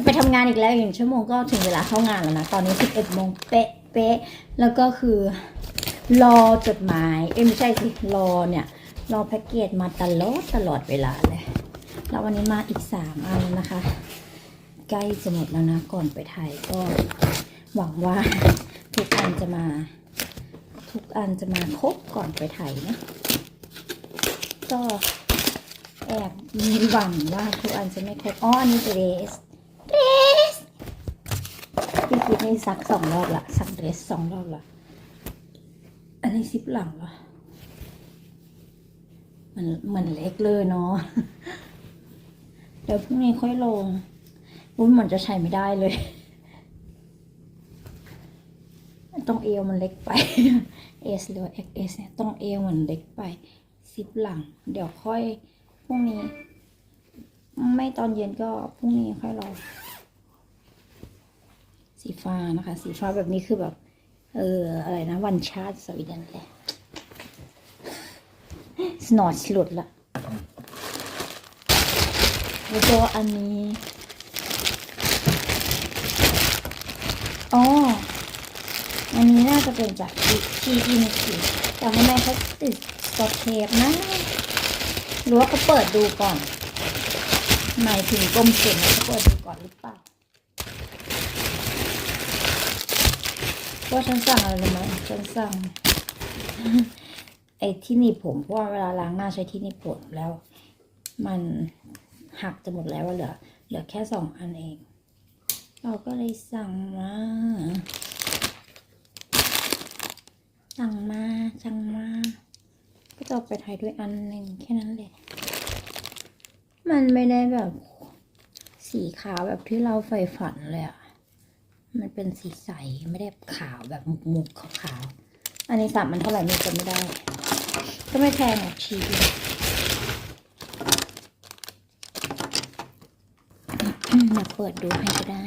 จะไปทำงานอีกแล้วอีกหนึ่งชั่วโมงก็ถึงเวลาเข้างานแล้วนะ ตอนนี้ 11โมงเป๊ะเป๊ะแล้วก็คือ รอจดหมาย เอ้ยไม่ใช่สิ รอเนี่ย รอแพ็กเกจมาตลอดตลอดเวลาเลย แล้ววันนี้มาอีก 3 อันนะคะ ใกล้จะหมดแล้วนะ ก่อนไปไทยก็หวังว่าทุกอันจะมา ทุกอันจะมาครบก่อนไปไทยนะ ก็แอบมีหวังว่าทุกอันจะไม่ครบ อ๋อ อันนี้เดรส เดรสพี่คิดนี่ซักสองรอบละซักเดรสสองรอบละอันนี้ซิปหลังเหรอมันมันเล็กเลยเนาะเดี๋ยวพรุ่งนี้ค่อยลงอุ้ยมือนจะใช้ไม่ได้เลยต้องเอวมันเล็กไป S หรือว่า XS เนี่ยต้องเอวมันเล็กไปซิปหลัง เดี๋ยวค่อยพรุ่งนี้ ไม่ตอนเย็นก็พรุ่งนี้ค่อยรอสีฟ้านะคะ สีฟ้าแบบนี้คือแบบ เอออะไรนะ วันชาติสวีเดนเลยสนอตหลุดละแล้วก็อันนี้อ๋ออันนี้น่าจะเป็นจากทีอินทีแต่ทำไมเขาติดสกอตเทปนะหรือว่าเขาเปิดดูก่อน หมายถึงกรมศิลป์เขาเปิดดูก่อนหรือเปล่าว่าฉันสั่งอะไรรู้ไหมฉันสั่งไอ้ที่หนีบผมเพราะว่าเวลาล้างหน้าใช้ที่หนีบผมแล้ว มันหักจะหมดแล้วเหลือเหลือแค่สองอันเอง เราก็เลยสั่งมาสั่งมาสั่งมา ก็จะเอาไปไทยด้วยอันหนึ่งแค่นั้นเลย มันไม่ได้แบบสีขาวแบบที่เราใฝ่ฝันเลยอะมันเป็นสีใส ไม่ได้ขาวแบบมุกๆขาวๆ อันนี้สามมันเท่าไหร่ไม่จำไม่ได้ ก็ไม่แพงหรอกชีสอยากเปิดดูให้ก็ได้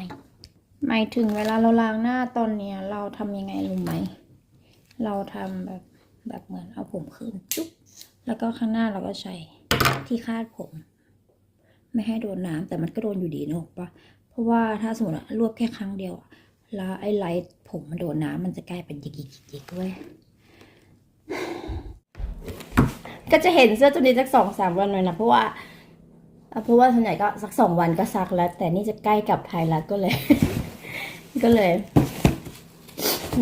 หมายถึงเวลาเราล้างหน้าตอนเนี้ย เราทำยังไงรู้ไหม เราทำแบบแบบเหมือนเอาผมขึ้นจุ๊บ แล้วก็ข้างหน้าเราก็ใช้ที่คาดผม ไม่ให้โดนน้ำแต่มันก็โดนอยู่ดีนึกออกปะเพราะว่าถ้าสมมติรวบแค่ครั้งเดียวอะแล้วไอ้ไลท์ผมมันโดนน้ำมันจะกลายเป็นหยิกๆด้วยก็จะเห็นเสื้อตัวนี้สักสองสามวันเลยนะเพราะว่าเพราะว่าส่วนใหญ่ก็สักสองวันก็ซักแล้ว แต่นี่จะใกล้กลับไทยแล้วก็เลย ก็เลย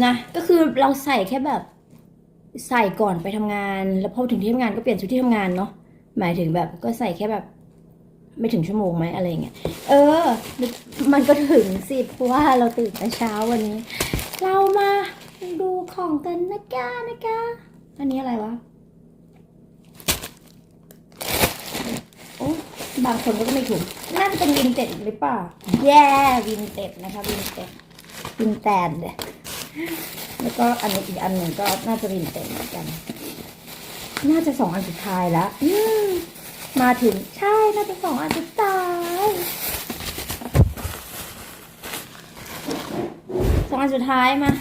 นะ ก็คือเราใส่แค่แบบ ใส่ก่อนไปทำงาน แล้วพอถึงที่ทำงานก็เปลี่ยนชุดที่ทำงานเนาะหมายถึงแบบก็ใส่แค่แบบ ไม่ถึงชั่วโมงไหมอะไรเงี้ย เออ มันก็ถึงสิเพราะว่าเราตื่นแต่เช้าวันนี้ เรามาดูของกันนะกานะกาอันนี้อะไรวะ โอ้บางคนก็ไม่ถูก น่าจะเป็นวินเต็ดหรือเปล่า แย่วินเต็ดนะคะวินเต็ดวินแตนเดแล้วก็อันนี้อีกอันหนึ่งก็น่าจะวินเต็ดเหมือนกัน น่าจะสองอันสุดท้ายแล้ว มาถึงใช่น่าจะสองอันสุดท้ายสองอันสุดท้ายมา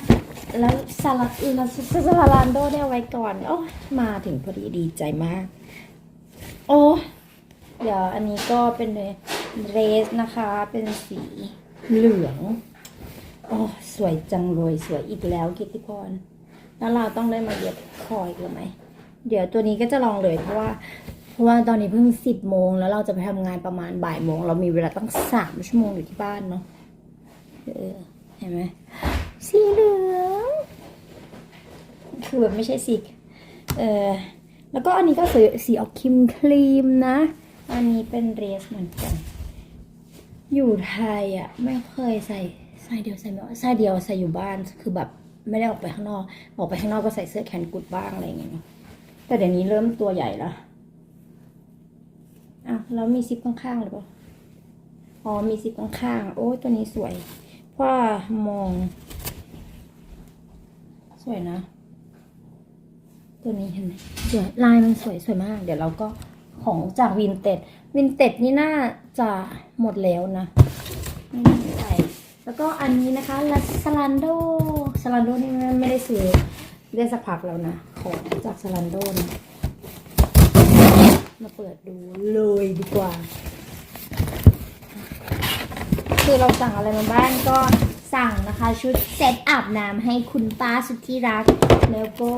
แล้วซาลาลาซาลาลานโดได้ไว้ก่อน โอ้มาถึงพอดีดีใจมาก โอ้เดี๋ยวอันนี้ก็เป็นเรสนะคะ เป็นสีเหลือง โอ้สวยจังเลยสวยอีกแล้วกิติพรแล้วเราต้องได้มาเย็บคออีกหรือไหม เดี๋ยวตัวนี้ก็จะลองเลยเพราะว่า ราะว่าตอนนี้เพิ่งสิบโมงแล้วเราจะไปทำงานประมาณบ่ายโมง เรามีเวลาตั้งสามชั่วโมงอยู่ที่บ้านเนาะเออเห็นไหมสีเหลืองคือแบบไม่ใช่สีเออแล้วก็อันนี้ก็สีสีออกครีมครีมนะ อันนี้เป็นเรสเหมือนกัน อยู่ไทยอะไม่เคยใส่ใส่เดียวใส่ไม่ใส่เดียวใส่อยู่บ้านคือแบบไม่ได้ออกไปข้างนอก ออกไปข้างนอกก็ใส่เสื้อแขนกุดบ้างอะไรอย่างเงี้ยแต่เดี๋ยวนี้เริ่มตัวใหญ่แล้ว อ้าวแล้วมีซิปข้างๆหรือเปล่า อ๋อ มีซิปข้างๆ โอ้ตัวนี้สวยว่ามอง สวยนะ ตัวนี้เห็นไหมสวยลายมันสวยสวยมาก เดี๋ยวเราก็ของจากวินเต็ด วินเต็ดนี่น่าจะหมดแล้วนะไม่แน่แล้วก็อันนี้นะคะลาสลันโดสลันโดนี่ไม่ไม่ได้ซื้อได้สักพักแล้วนะ ของจากสลันโดนะ มาเปิดดูเลยดีกว่า คือเราสั่งอะไรมาบ้างก็สั่งนะคะชุดเซตอาบน้ำให้คุณป้าสุดที่รัก แล้วก็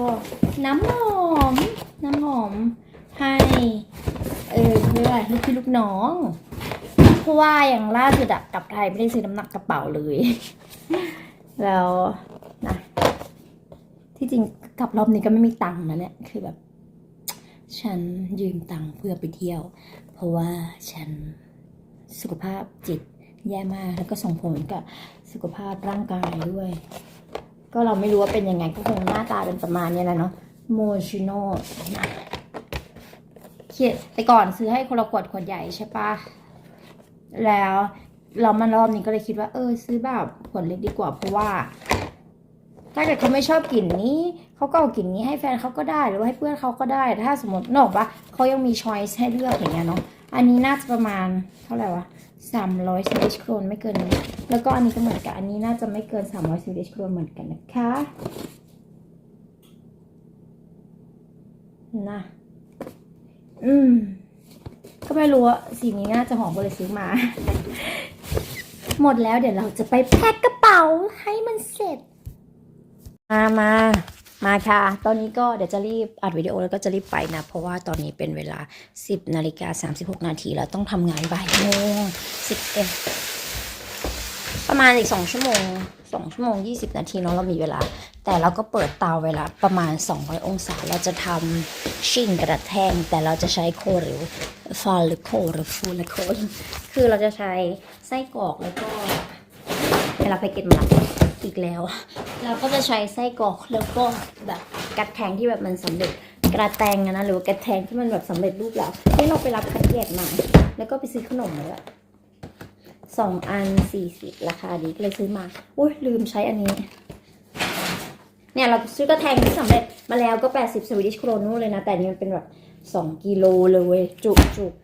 น้ำหอม น้ำหอมให้ เออเพื่อลูกพี่ลูกน้อง เพราะว่าอย่างล่าสุดอะกลับไทยไม่ได้ซื้อน้ำหนักกระเป๋าเลย แล้วนะที่จริงกลับรอบนี้ก็ไม่มีตังค์นะเนี่ยคือแบบ ฉันยืมตังค์เพื่อไปเที่ยว เพราะว่าฉันสุขภาพจิตแย่มากแล้วก็ส่งผลกับสุขภาพร่างกายด้วย ก็เราไม่รู้ว่าเป็นยังไงก็คงหน้าตาเป็นประมาณนี้แหละเนาะโมชิโน่นะเขียนแต่ก่อนซื้อให้คนละขวดขวดใหญ่ใช่ปะแล้วเรามารอบนี้ก็เลยคิดว่า เออ ซื้อแบบขวดเล็กดีกว่าเพราะว่า ถ้าเกิดเขาไม่ชอบกลิ่นนี้ เขาก็เอากลิ่นนี้ให้แฟนเขาก็ได้ หรือว่าให้เพื่อนเขาก็ได้ ถ้าสมมตินอกว่าเขายังมีช้อยส์ให้เลือกอย่างเงี้ยเนาะ อันนี้น่าจะประมาณเท่าไหร่วะสามร้อยสวิชโครนไม่เกินนี้ แล้วก็อันนี้ก็เหมือนกัน อันนี้น่าจะไม่เกินสามร้อยสวิชโครนเหมือนกันนะคะ นะ อืม ก็ไม่รู้ว่าสีนี้น่าจะหอมก็เลยซื้อมา หมดแล้วเดี๋ยวเราจะไปแพ็คกระเป๋าให้มันเสร็จ มามา มาค่ะ ตอนนี้ก็เดี๋ยวจะรีบอัดวิดีโอแล้วก็จะรีบไปนะ เพราะว่าตอนนี้เป็นเวลา 10นาฬิกา36 นาทีแล้วต้องทำงานบ่ายโมง11 ประมาณอีก 2 ชั่วโมง 2 ชั่วโมง 20 นาทีเนาะเรามีเวลา แต่เราก็เปิดเตาเวลาประมาณ 200 องศา เราจะทำชิ่งกระแทง แต่เราจะใช้โคหรือฟาลหรือโคหรือฟูลโคคือเราจะใช้ไส้กรอกแล้วก็เวลาไปเก็ตมาอีกแล้ว เราก็จะใช้ไส้กรอกแล้วก็แบบกระแทงที่แบบมันสำเร็จกระแตงนะหรือว่ากระแทงที่มันแบบสำเร็จรูปแล้วที่เราไปรับคัดแยกมา แล้วก็ไปซื้อขนมมาด้วสองอันสี่สิบราคาดีก็เลยซื้อมาอุ้ยลืมใช้อันนี้ เนี่ยเราซื้อกระแทงที่สำเร็จมาแล้วก็80สวีดิชโครนูเลยนะ แต่อันนี่มันเป็นแบบ2กิโลเลยเว้ยจุกจุก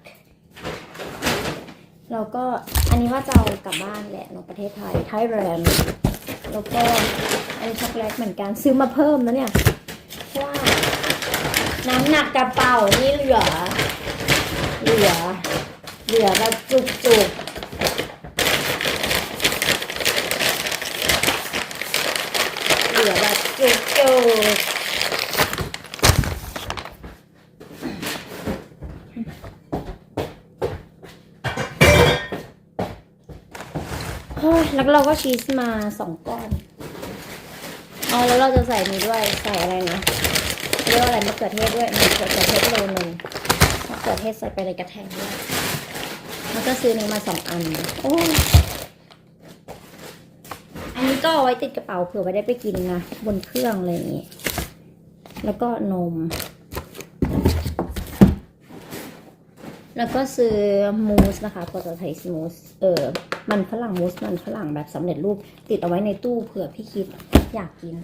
แล้วก็อันนี้ว่าจะเอากลับบ้านแหละในประเทศไทยไทยแลนด์แล้วก็ นนี้ช็อกโกแลตเหมือนกันซื้อมาเพิ่มนะเนี่ยเพราว่าน้ำหนักกระเป๋านี่เหลือ เหลือ เหลือแบบจุกจุกเหลือแบบจุกจุกเฮ้ยแล้วเราก็ชีสมาสองก้อน อ๋อแล้วเราจะใส่นี้ด้วยใส่อะไรนะเรียกว่าอะไรมะเขือเทศด้วยมะเขือเทศโลนึงมะเขือเทศใส่ไปในกระแทงด้วยแล้วก็ซื้อนี้มาสองอันโอ้อันนี้ก็เอาไว้ติดกระเป๋าเผื่อไว้ได้ไปกินนะบนเครื่องอะไรอย่างงี้แล้วก็นม แล้วก็ซื้อมูสนะคะภาษาไทยมูสเออมันฝรั่งมูสมันฝรั่งแบบสำเร็จรูปติดเอาไว้ในตู้เผื่อพี่คิด อยากกิน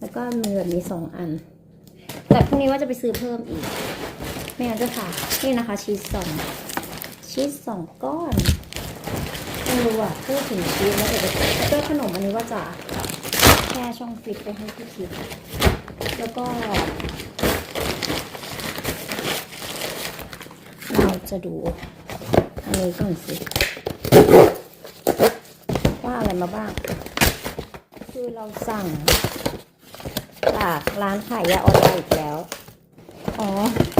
แล้วก็มีแบบนี้สองอัน แต่พรุ่งนี้ว่าจะไปซื้อเพิ่มอีก ไม่งั้นจะค่ะ นี่นะคะชีสสองชีสสองก้อนไม่รู้อะพูดถึงชีสแล้วเดี๋ยวไปแล้วก็ขนมอันนี้ว่าจะแช่ช่องฟรีซไปให้พี่คิด แล้วก็เราจะดูอันนี้ก่อนสิ ว่าอะไรมาบ้าง คือเราสั่งจากร้านขายยาออนไลน์อีกแล้ว อ๋อ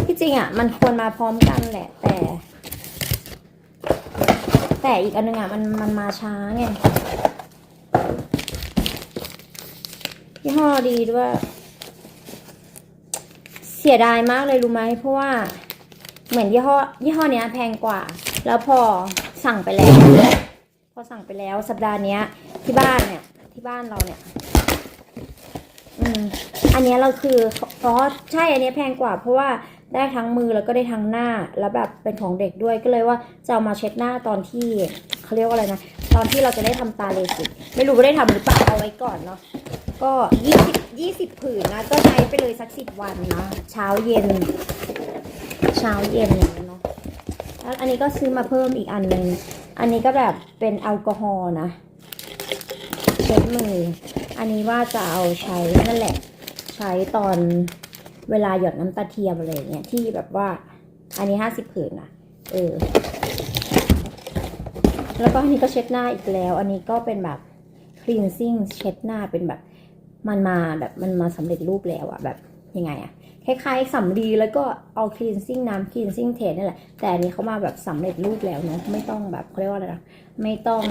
ที่จริงอะ มันควรมาพร้อมกันแหละ แต่ แต่อีกอันนึงอะ มันมันมาช้าไงยี่ห้อดีด้วย เสียดายมากเลยรู้ไหม เพราะว่า เหมือนยี่ห้อยี่ห้อเนี้ยแพงกว่า แล้วพอสั่งไปแล้ว พอสั่งไปแล้วสัปดาห์เนี้ย ที่บ้านเนี่ย ที่บ้านเราเนี่ย อืม อันนี้เราคืออ๋อใช่อันนี้แพงกว่า เพราะว่าได้ทั้งมือแล้วก็ได้ทั้งหน้าแล้วแบบเป็นของเด็กด้วยก็เลยว่าจะเอามาเช็ดหน้าตอนที่เขาเรียกว่าอะไรนะตอนที่เราจะได้ทำตาเลสิกไม่รู้ว่าได้ทำหรือเปล่าเอาไว้ก่อนเนาะก็ยี่สิบยี่สิบผืนนะก็ใช้ไปเลยสักสิบวันนะเช้าเย็น เช้าเย็นอย่างเงี้ยเนาะแล้วอันนี้ก็ซื้อมาเพิ่มอีกอันหนึ่งอันนี้ก็แบบเป็นแอลกอฮอล์นะ เช็ดมืออันนี้ว่าจะเอาใช้นั่นแหละ ใช้ตอนเวลาหยดน้ำตาเทียมอะไรเงี้ยที่แบบว่า อันนี้ห้าสิบผืนนะเออ แล้วก็อันนี้ก็เช็ดหน้าอีกแล้ว อันนี้ก็เป็นแบบ cleansing เช็ดหน้าเป็นแบบ มันมาแบบมันมาสำเร็จรูปแล้วอะแบบยังไงอะคล้ายๆสำลีแล้วก็เอา cleansing น้ำ cleansing เทนี่แหละ แต่อันนี้เขามาแบบสำเร็จรูปแล้วเนาะไม่ต้องแบบเขาเรียกว่าอะไรนะไม่ต้อง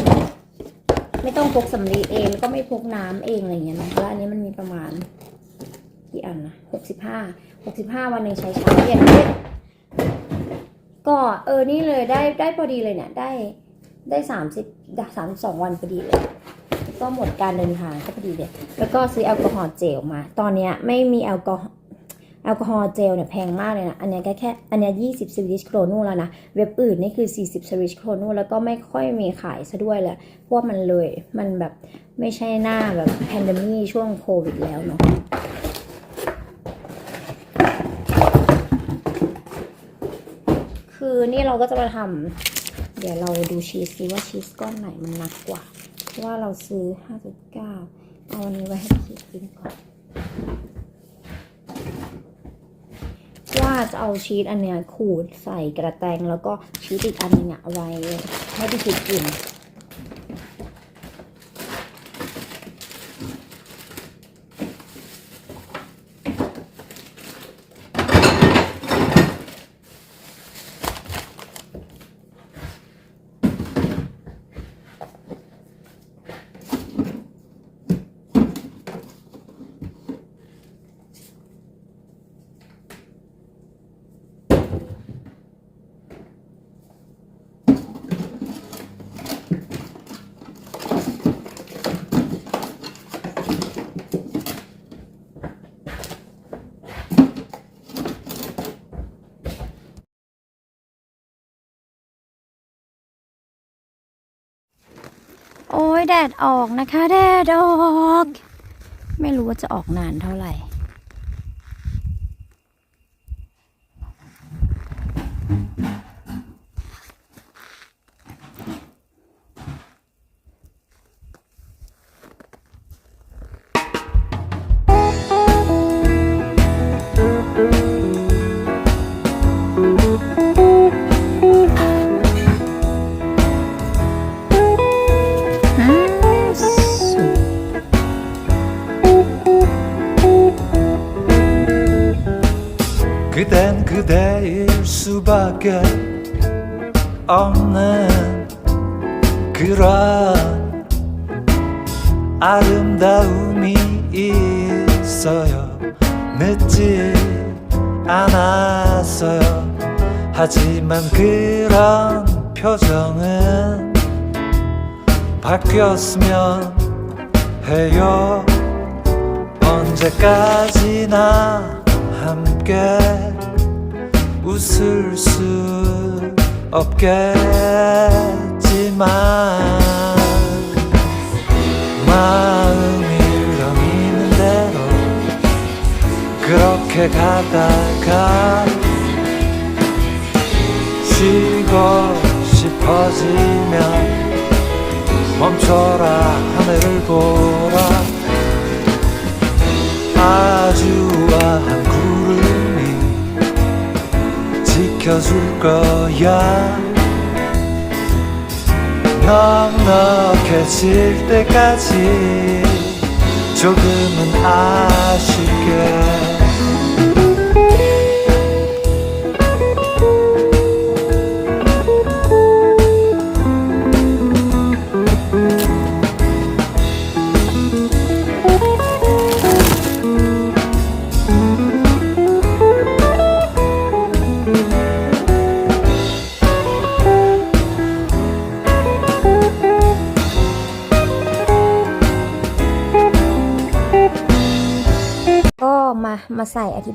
ไม่ต้องพกสำลีเองก็ไม่พกน้ำเองอะไรเงี้ยเนาะแล้วอันนี้มันมีประมาณกี่อันนะหกสิบห้าหกสิบห้าวันหนึ่งใช้เช้าเย็นเย็นก็เออนี่เลยได้ได้พอดีเลยเนี่ยได้ได้สามสิบสามสองวันพอดีเลยก็หมดการเดินทางก็พอดีเลยแล้วก็ซื้อแอลกอฮอล์เจลมา ตอนเนี้ยไม่มีแอลกอฮอล์ แอลกอฮอล์เจลเนี่ยแพงมากเลยนะ อันนี้แค่แค่อันนี้ยี่สิบสวิชโครนูแล้วนะ เว็บอื่นนี่คือ40สวิชโครนูแล้วก็ไม่ค่อยมีขายซะด้วยแหละเพราะวกมันเลยมันแบบไม่ใช่หน้าแบบแพนดมีช่วงโควิดแล้วเนาะคือนี่เราก็จะมาทำเดี๋ยวเราดูชีสซิว่าชีสก้อนไหนมันหนักกว่า เพราะว่าเราซื้อ 5.9 เอาอันนี้ไว้ให้ชีสกินก่อน ว่าจะเอาชีสอันเนี้ยขูดใส่กระแตงแล้วก็ชีสอีกอันนึงอะเอาไว้ให้พี่ชิดกิน ดดออกนะคะ แดดออก ไม่รู้ว่าจะออกนานเท่าไหร่ 수밖에 없는 그런 아름다움이 있어요. 늦지 않았어요. 하지만 그런 표정은 바뀌었으면 해요. 언제까지나 함께 웃을 수 없겠지만 마음이 흐름이는 대로 그렇게 가다가 쉬고 싶어지면 멈춰라 하늘을 보 지켜줄 거야. 넉넉해질 때까지 조금은 아쉽게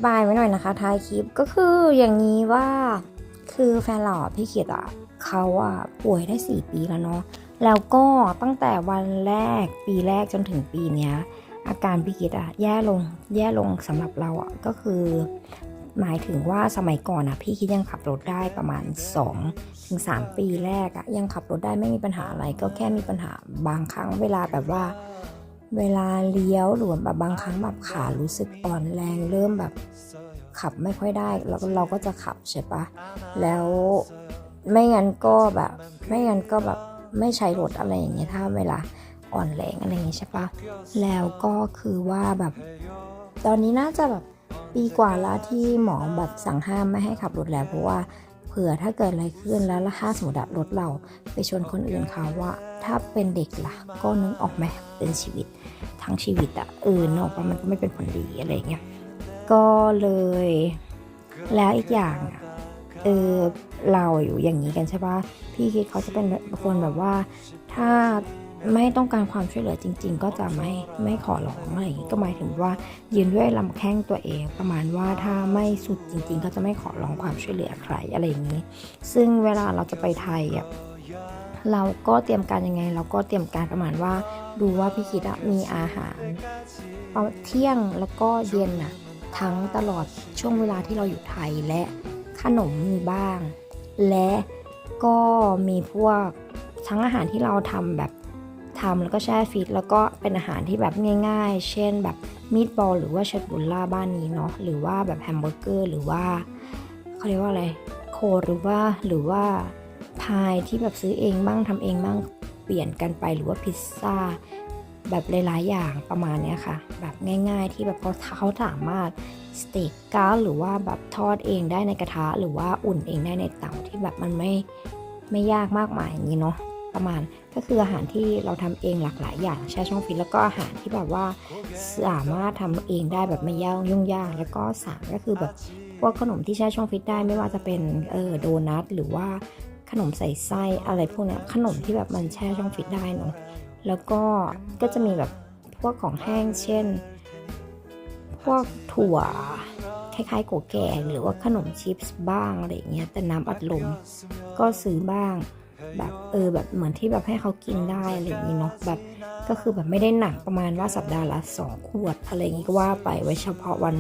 บายไว้หน่อยนะคะท้ายคลิปก็คืออย่างนี้ว่าคือแฟนเราอะพี่เกียรติอะเขาอะป่วยได้ 4 ปีแล้วเนาะแล้วก็ตั้งแต่วันแรกปีแรกจนถึงปีเนี้ยอาการพี่เกียรติอะแย่ลงแย่ลงสำหรับเราอะก็คือ หมายถึงว่าสมัยก่อนอะพี่คิดยังขับรถได้ประมาณ2ถึง3ปีแรกอะยังขับรถได้ไม่มีปัญหาอะไร ก็แค่มีปัญหาบางครั้งเวลาแบบว่า เวลาเลี้ยวหรือแบบบางครั้งแบบขารู้สึกอ่อนแรงเริ่มแบบขับไม่ค่อยได้แล้วเราก็จะขับใช่ปะแล้วไม่งั้นก็แบบ ไม่งั้นก็แบบไม่ใช้รถอะไรอย่างเงี้ยถ้าเวลาอ่อนแรงอะไรอย่างเงี้ยใช่ปะแล้วก็คือว่าแบบ ตอนนี้น่าจะแบบปีกว่าแล้วที่หมอแบบสั่งห้ามไม่ให้ขับรถแล้วเพราะว่า ผื่อถ้าเกิดอะไรขึ้นแล้วถ้าสมมติอะรถเราไปชนคนอื่นเขาว่า ถ้าเป็นเด็กล่ะ ก็นึกออกไหมเป็นชีวิตทั้งชีวิตอะเออนึกออกปะมันก็ไม่เป็นผลดีอะไรอย่างเงี้ยก็เลย แล้วอีกอย่างอะเออเราอยู่อย่างนี้กันใช่ปะพี่คิดเขาจะเป็นคนแบบว่าถ้า ไม่ต้องการความช่วยเหลือจริง ๆ ก็จะไม่ไม่ขอร้องอะไรอย่างนี้ก็หมายถึงว่ายืนด้วยลำแข้งตัวเอง ประมาณว่าถ้าไม่สุดจริง ๆ ก็จะไม่ขอร้องความช่วยเหลือใครอะไรอย่างนี้ ซึ่งเวลาเราจะไปไทยอะเราก็เตรียมการยังไง เราก็เตรียมการประมาณว่า ดูว่าพี่คิดมีอาหารเอาเที่ยงแล้วก็เย็นอะทั้งตลอดช่วงเวลาที่เราอยู่ไทยและขนมมีบ้าง และก็มีพวกทั้งอาหารที่เราทำแบบ ทำแล้วก็แช่ฟรีซแล้วก็เป็นอาหารที่แบบง่าย ๆ เช่นแบบมีดบอลหรือว่าเชดบุลล่าบ้านนี้เนาะหรือว่าแบบแฮมเบอร์เกอร์หรือว่าเขาเรียกว่าอะไรโคหรือว่าหรือว่าพายที่แบบซื้อเองบ้างทำเองบ้างเปลี่ยนกันไปหรือว่าพิซซ่าแบบหลายๆอย่างประมาณเนี้ยค่ะ แบบง่ายๆ ที่แบบเขาเขาสามารถสเต็กก้าหรือว่าแบบทอดเองได้ในกระทะ หรือว่าอุ่นเองได้ในเตาที่แบบมันไม่ไม่ยากมากมายอย่างนี้เนาะ ประมาณก็คืออาหารที่เราทำเองหลากหลายอย่างแช่ช่องฟรีซแล้วก็อาหารที่แบบว่าสามารถทำเองได้แบบไม่ยากยุ่งยาก แล้วก็สามก็คือแบบพวกขนมที่แช่ช่องฟรีซได้ไม่ว่าจะเป็นเออโดนัทหรือว่าขนมใส่ไส้อะไรพวกนี้ขนมที่แบบมันแช่ช่องฟรีซได้เนาะแล้วก็ก็จะมีแบบพวกของแห้งเช่น พวกถั่วคล้ายๆโกแกงหรือว่าขนมชิปส์บ้างอะไรอย่างเงี้ยแต่น้ำอัดลมก็ซื้อบ้าง แบบเออแบบเหมือนที่แบบให้เขากินได้อะไรอย่างนี้เนาะแบบก็คือแบบไม่ได้หนักประมาณว่าสัปดาห์ละสองขวดอะไรอย่างนี้ก็ว่าไปไว้เฉพาะวัน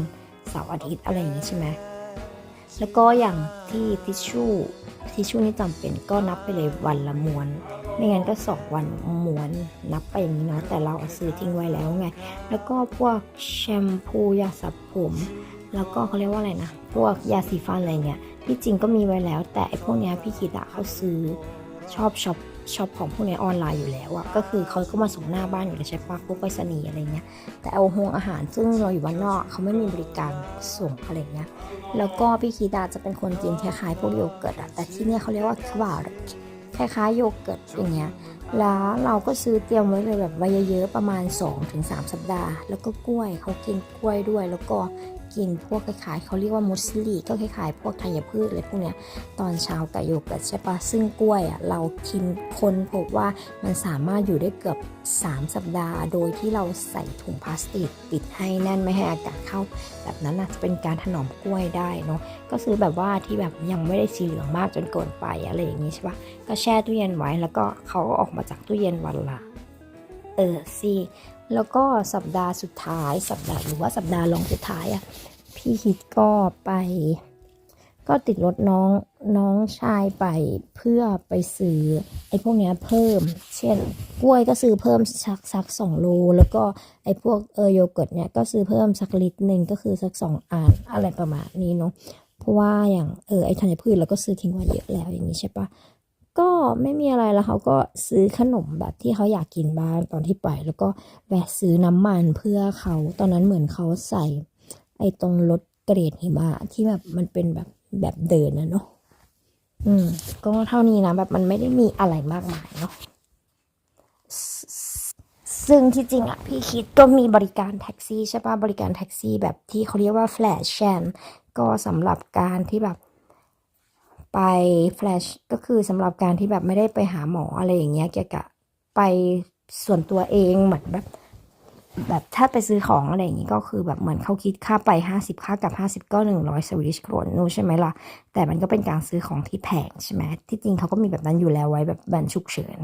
เสาร์อาทิตย์อะไรอย่างนี้ใช่ไหมแล้วก็อย่างที่ทิชชู่ทิชชู่นี่จำเป็นก็นับไปเลยวันละม้วน ไม่งั้นก็สองวันม้วนนับไปอย่างนี้เนาะแต่เราเอาซื้อทิ้งไว้แล้วไง แล้วก็พวกแชมพูยาสระผม แล้วก็เขาเรียกว่าอะไรนะ พวกยาสีฟันอะไรเนี่ยที่จริงก็มีไว้แล้ว แต่ไอ้พวกเนี้ยพี่คิดอะเขาซื้อ ชอบช็อปช็อปของพวกนี้ออนไลน์อยู่แล้วอะก็คือเขาก็มาส่งหน้าบ้านอยู่แล้วใช่ปะพวกไปรษณีย์อะไรเงี้ย แต่เอาหงอาหารซึ่งเราอยู่บ้านนอกเขาไม่มีบริการส่งอะไรเงี้ย แล้วก็พี่คิดอะจะเป็นคนกินคล้ายๆพวกโยเกิร์ตอะแต่ที่เนี่ยเขาเรียกว่าควาร์คล้ายๆโยเกิร์ตอย่างเงี้ย แล้วเราก็ซื้อเตรียมไว้เลยแบบไว้เยอะๆประมาณ 2-3 สัปดาห์ แล้วก็กล้วยเขากินกล้วยด้วย แล้วก็ กินพวกคล้ายๆเขาเรียกว่ามุสลีก็คล้ายๆพวกธัญพืชอะไรพวกเนี้ยตอนเช้ากับโยเกิร์ตใช่ปะซึ่งกล้วยอะเรากินคนพบว่ามันสามารถอยู่ได้เกือบ 3 สัปดาห์ โดยที่เราใส่ถุงพลาสติกปิดให้แน่นไม่ให้อากาศเข้า แบบนั้นน่ะจะเป็นการถนอมกล้วยได้เนาะก็ซื้อแบบว่าที่แบบยังไม่ได้สีเหลืองมากจนเกินไปอะไรอย่างนี้ใช่ปะก็แช่ตู้เย็นไว้แล้วก็เขาก็ออกมาจากตู้เย็นวันละ เออสิแล้วก็สัปดาห์สุดท้าย สัปดาห์หรือว่าสัปดาห์รองสุดท้ายอะพี่คิดก็ไป ก็ติดรถน้องน้องชายไปเพื่อไปซื้อไอ้พวกเนี้ยเพิ่ม เช่น กล้วยก็ซื้อเพิ่มสักสักสองโล แล้วก็ไอ้พวกเออโยเกิร์ตเนี่ยก็ซื้อเพิ่มสักลิตรหนึ่งก็คือสักสองอันอะไรประมาณนี้เนาะเพราะว่าอย่างเออไอ้ธัญพืชเราก็ซื้อทิ้งไว้เยอะแล้วอย่างนี้ใช่ปะ ก็ไม่มีอะไรแล้วเขาก็ซื้อขนมแบบที่เขาอยากกินบ้างตอนที่ไป แล้วก็แวะซื้อน้ำมันเพื่อเขาตอนนั้นเหมือนเขาใส่ ไอ้ตรงรถเกรดหิมะที่แบบมันเป็นแบบแบบเดินนะเนาะอืม ก็เท่านี้นะแบบมันไม่ได้มีอะไรมากมายเนาะซึ่งที่จริงอะพี่คิดก็มีบริการแท็กซี่ใช่ปะบริการแท็กซี่แบบที่เขาเรียกว่าแฟลชแชนก็สำหรับการที่แบบ ไปแฟลชก็คือสำหรับการที่แบบไม่ได้ไปหาหมออะไรอย่างเงี้ยเกี่ยวกับไปส่วนตัวเองเหมือนแบบแบบถ้าไปซื้อของอะไรอย่างงี้ก็คือแบบเหมือนเขาคิดค่าไป 50 ค่ากลับ 50 ก็ 100สวิชโครนนู่ใช่ไหมล่ะ แต่มันก็เป็นการซื้อของที่แพงใช่ไหมที่จริงเขาก็มีแบบนั้นอยู่แล้วไว้แบบบันฉุกเฉิน